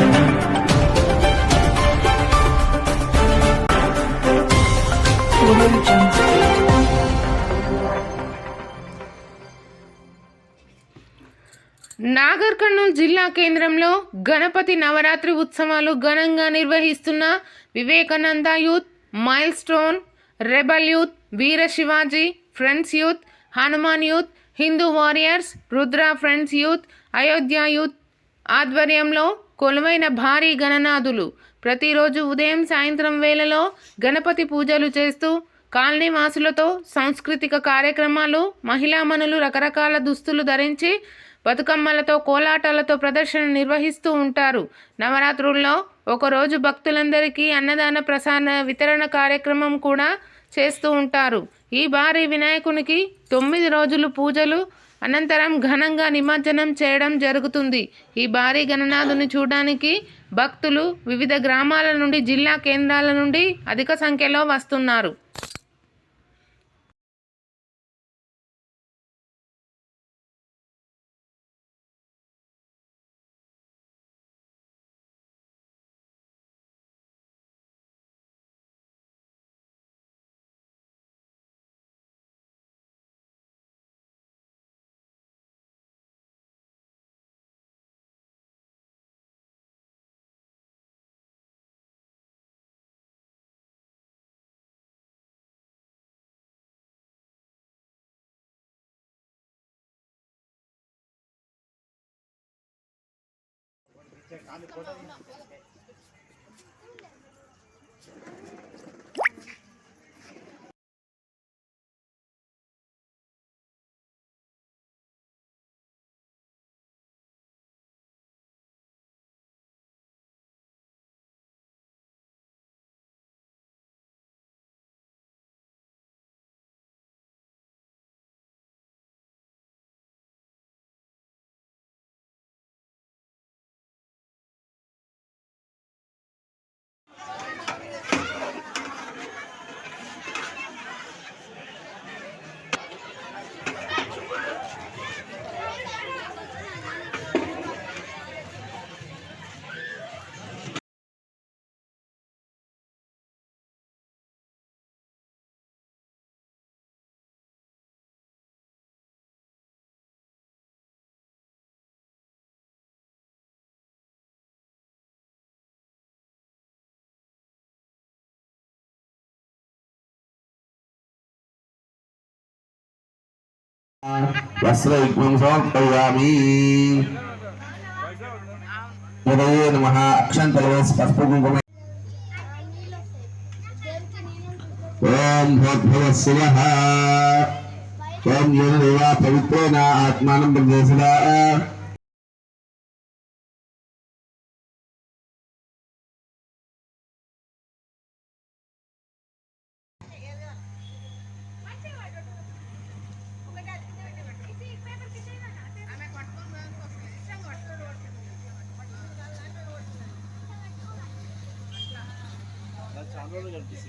Audio Nagar Kurnool జిల్లా కేంద్రంలో గణపతి నవరాత్రి ఉత్సవాలు ఘనంగా నిర్వహిస్తున్న Vivekananda youth milestone rebel youth Veera Shivaji friends youth Hanuman youth Hindu warriors Rudra friends youth Ayodhya youth ఆధ్వర్యంలో కొలువైన భారీ గణనాథులు. ప్రతిరోజు ఉదయం సాయంత్రం వేళలో గణపతి పూజలు చేస్తూ కాలనీవాసులతో సాంస్కృతిక కార్యక్రమాలు మహిళామణులు రకరకాల దుస్తులు ధరించి బతుకమ్మలతో కోలాటాలతో ప్రదర్శన నిర్వహిస్తూ ఉంటారు. నవరాత్రుల్లో ఒకరోజు భక్తులందరికీ అన్నదాన ప్రసాద వితరణ కార్యక్రమం కూడా చేస్తూ ఉంటారు. ఈ భారీ వినాయకునికి తొమ్మిది రోజులు పూజలు అనంతరం ఘనంగా నిమజ్జనం చేయడం జరుగుతుంది. ఈ భారీ గణనాథుని చూడడానికి భక్తులు వివిధ గ్రామాల నుండి జిల్లా కేంద్రాల నుండి అధిక సంఖ్యలో వస్తున్నారు. 나는 고장이 వస్త్రైక్మం సమర్పయామి ఉదయే నమ అక్షంతలవేసి పసుపు కుంకుమ ఓం భోద్భవ శివ. ఓం యోన దేవా పవిత్రేణ. ఆత్మానం আমরা কিছু